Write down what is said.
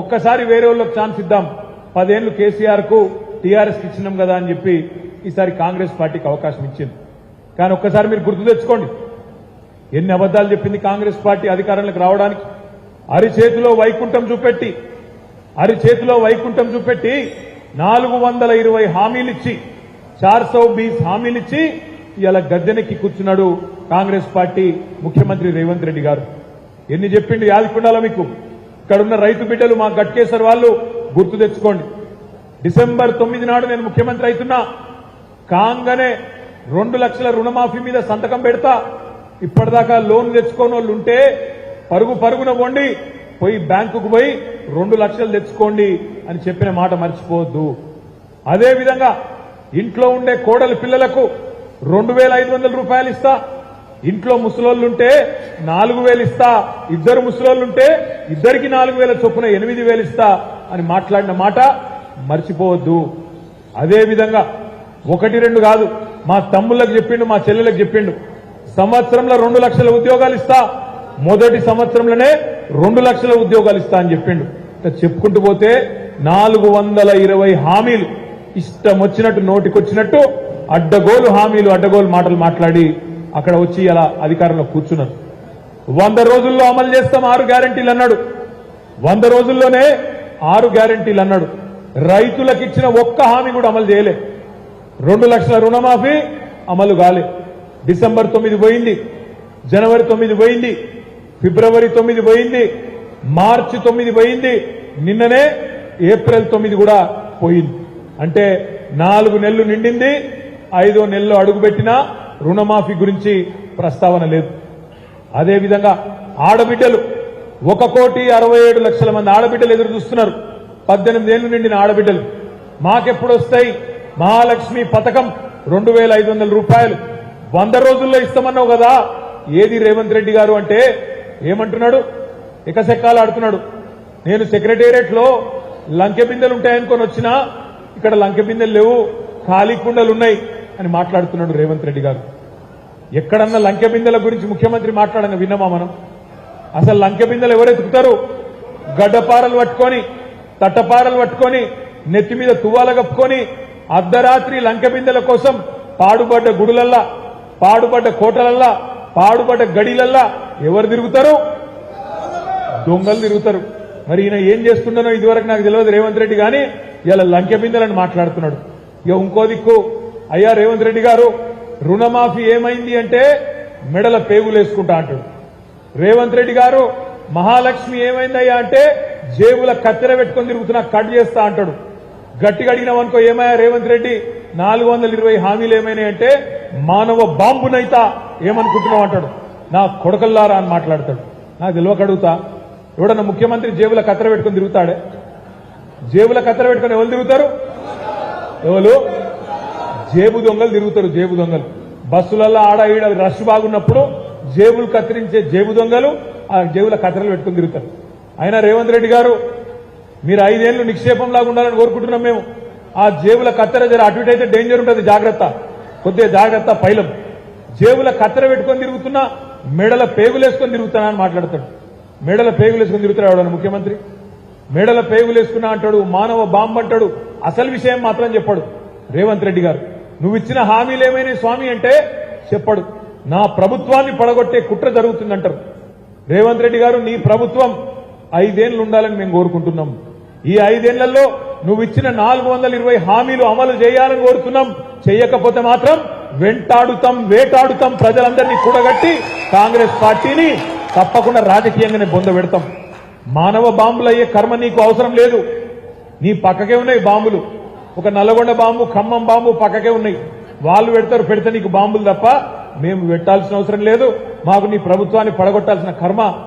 ఒక్కసారి వేరే వాళ్ళకి ఛాన్స్ ఇద్దాం. పదేళ్ళు కేసీఆర్కు టీఆర్ఎస్ ఇచ్చినాం కదా అని చెప్పి ఈసారి కాంగ్రెస్ పార్టీకి అవకాశం ఇచ్చింది. కానీ ఒక్కసారి మీరు గుర్తు తెచ్చుకోండి. ఎన్ని అబద్దాలు చెప్పింది కాంగ్రెస్ పార్టీ అధికారంలోకి రావడానికి? అరిచేతిలో వైకుంఠం చూపెట్టి అరిచేతిలో వైకుంఠం చూపెట్టి నాలుగు వందల ఇరవై హామీలిచ్చి చార్ సౌ బీస్ హామీలిచ్చి ఇలా గద్దెనెక్కి కూర్చున్నాడు కాంగ్రెస్ పార్టీ ముఖ్యమంత్రి రేవంత్ రెడ్డి గారు. ఎన్ని చెప్పిండు యాదకుండాలో మీకు ఇక్కడున్న రైతు బిడ్డలు మా గట్కేసర్ వాళ్ళు గుర్తు తెచ్చుకోండి. డిసెంబర్ తొమ్మిది నాడు నేను ముఖ్యమంత్రి అవుతున్నా కాంగనే రెండు లక్షల రుణమాఫీ మీద సంతకం పెడతా. ఇప్పటిదాకా లోన్ తెచ్చుకోని వాళ్ళు ఉంటే పరుగు పరుగున పోండి పోయి బ్యాంకుకు పోయి రెండు లక్షలు తెచ్చుకోండి అని చెప్పిన మాట మర్చిపోవద్దు. అదేవిధంగా ఇంట్లో ఉండే కోడలి పిల్లలకు రెండు వేల ఐదు వందల రూపాయలు ఇస్తా. ఇంట్లో ముసలోళ్ళుంటే నాలుగు వేలు ఇస్తా ఇద్దరు ముసలోళ్ళుంటే ఇద్దరికి నాలుగు వేల చొప్పున ఎనిమిది వేలు ఇస్తా అని మాట్లాడిన మాట మర్చిపోవద్దు. అదేవిధంగా ఒకటి రెండు కాదు మా తమ్ముళ్ళకి చెప్పిండు మా చెల్లెలకు చెప్పిండు. సంవత్సరంలో రెండు లక్షల ఉద్యోగాలు ఇస్తా మొదటి సంవత్సరంలోనే రెండు లక్షల ఉద్యోగాలు ఇస్తా అని చెప్పిండు. చెప్పుకుంటూ పోతే నాలుగు వందల ఇరవై హామీలు ఇష్టం వచ్చినట్టు నోటికొచ్చినట్టు అడ్డగోలు హామీలు అడ్డగోలు మాటలు మాట్లాడి అక్కడ వచ్చి అలా అధికారంలో కూర్చున్నాను వంద రోజుల్లో అమలు చేస్తాం ఆరు గ్యారంటీలు అన్నాడు. వంద రోజుల్లోనే ఆరు గ్యారంటీలు అన్నాడు. రైతులకు ఇచ్చిన ఒక్క హామీ కూడా అమలు చేయలే. రెండు లక్షల రుణమాఫీ అమలు కాలే. డిసెంబర్ తొమ్మిది పోయింది జనవరి తొమ్మిది పోయింది ఫిబ్రవరి తొమ్మిది పోయింది మార్చి తొమ్మిది పోయింది నిన్ననే ఏప్రిల్ తొమ్మిది కూడా పోయింది. అంటే నాలుగు నెలలు నిండింది ఐదో నెలలో అడుగుపెట్టినా రుణమాఫీ గురించి ప్రస్తావన లేదు. అదేవిధంగా ఆడబిడ్డలు ఒక కోటి అరవై ఏడు లక్షల మంది ఆడబిడ్డలు ఎదురు చూస్తున్నారు. పద్దెనిమిది ఏళ్ళు నిండిన ఆడబిడ్డలు. మాకెప్పుడొస్తాయి మహాలక్ష్మి పథకం రెండు వేల ఐదు వందల రూపాయలు. వంద రోజుల్లో ఇస్తామన్నావు కదా? ఏది రేవంత్ రెడ్డి గారు అంటే ఏమంటున్నాడు? ఎకసెక్కాలు ఆడుతున్నాడు. నేను సెక్రటేరియట్లో లంకె బిందెలు ఉంటాయనుకొని వచ్చినా ఇక్కడ లంకె బిందెలు లేవు. ఖాళీ కుండలు ఉన్నాయి అని మాట్లాడుతున్నాడు రేవంత్ రెడ్డి గారు. ఎక్కడన్నా లంకె బిందెల గురించి ముఖ్యమంత్రి మాట్లాడని విన్నామా మనం? అసలు లంకె బిందెలు గడ్డపారలు పట్టుకొని తట్టపారలు పట్టుకొని నెత్తి మీద తువ్వాల కప్పుకొని అర్ధరాత్రి లంకెబిందెల కోసం పాడుబడ్డ గుడులల్లా పాడుబడ్డ కోటలల్లా పాడుబడ్డ గడిలల్లా ఎవరు తిరుగుతారు? దొంగలు తిరుగుతారు. మరి ఈయన ఏం చేస్తుండనో ఇదివరకు నాకు తెలియదు రేవంత్ రెడ్డి కానీ ఇలా లంకెబిందెలని మాట్లాడుతున్నాడు. ఇక ఇంకో దిక్కు అయ్యా రేవంత్ రెడ్డి గారు రుణమాఫీ ఏమైంది అంటే మెడల పేగులేసుకుంటా అంటాడు. రేవంత్ రెడ్డి గారు మహాలక్ష్మి ఏమైందయ్యా అంటే జేబుల కత్తెర పెట్టుకొని తిరుగుతున్నా కట్ చేస్తా అంటాడు. గట్టిగా అడిగినామనుకో ఏమయ్యా రేవంత్ రెడ్డి నాలుగు వందల ఇరవై హామీలు ఏమైనాయంటే మానవ బాంబునైతా ఏమనుకుంటున్నావు అంటాడు. నా కొడకల్లారా అని మాట్లాడతాడు. నాకు తెలియక అడుగుతా ఎవడన్నా ముఖ్యమంత్రి జేబుల కత్తెర పెట్టుకొని తిరుగుతాడే? జేబుల కత్తెర పెట్టుకొని ఎవరు తిరుగుతారు? ఎవరు? జేబు దొంగలు తిరుగుతారు జేబు దొంగలు. బస్సులలో ఆడ ఈడ రష్ బాగున్నప్పుడు జేబులు కత్తిరించే జేబు దొంగలు ఆ జేబుల కత్తెరలు పెట్టుకొని తిరుగుతారు. అయినా రేవంత్ రెడ్డి గారు మీరు ఐదేళ్ళు నిక్షేపంలాగా ఉండాలని కోరుకుంటున్నాం మేము. ఆ జేబుల కత్తెర జర అటు ఇటు అయితే డేంజర్ ఉంటుంది జాగ్రత్త. కొద్దిగా జాగ్రత్త పైలం. జేబుల కత్తెర పెట్టుకొని తిరుగుతున్నా మెడల పేగులేసుకొని తిరుగుతున్నా అని మాట్లాడతాడు. మెడల పేగులేసుకొని తిరుగుతాడు ఎవడన్నా ముఖ్యమంత్రి? మెడల పేగులేసుకున్నా అంటాడు మానవ బాంబు అంటాడు అసలు విషయం మాత్రం చెప్పాడు రేవంత్ రెడ్డి గారు. నువ్వు ఇచ్చిన హామీలు ఏమైనా స్వామి అంటే చెప్పడు. నా ప్రభుత్వాన్ని పడగొట్టే కుట్ర జరుగుతుందంటారు. రేవంత్ రెడ్డి గారు నీ ప్రభుత్వం ఐదేళ్ళు ఉండాలని మేము కోరుకుంటున్నాం. ఈ ఐదేళ్ళలో నువ్వు ఇచ్చిన నాలుగు వందల ఇరవై హామీలు అమలు చేయాలని కోరుతున్నాం. చేయకపోతే మాత్రం వెంటాడుతాం వేటాడుతాం ప్రజలందరినీ కూడగట్టి కాంగ్రెస్ పార్టీని తప్పకుండా రాజకీయంగానే బొంద పెడతాం. మానవ బాంబులు అయ్యే కర్మ నీకు అవసరం లేదు. నీ పక్కకే ఉన్నాయి బాంబులు. ఒక నల్లగొండ బాంబు ఖమ్మం బాంబు పక్కకే ఉన్నాయి. వాళ్ళు పెడతారు పెడితే నీకు బాంబులు తప్ప మేము పెట్టాల్సిన అవసరం లేదు. మాకు నీ ప్రభుత్వాన్ని పడగొట్టాల్సిన కర్మ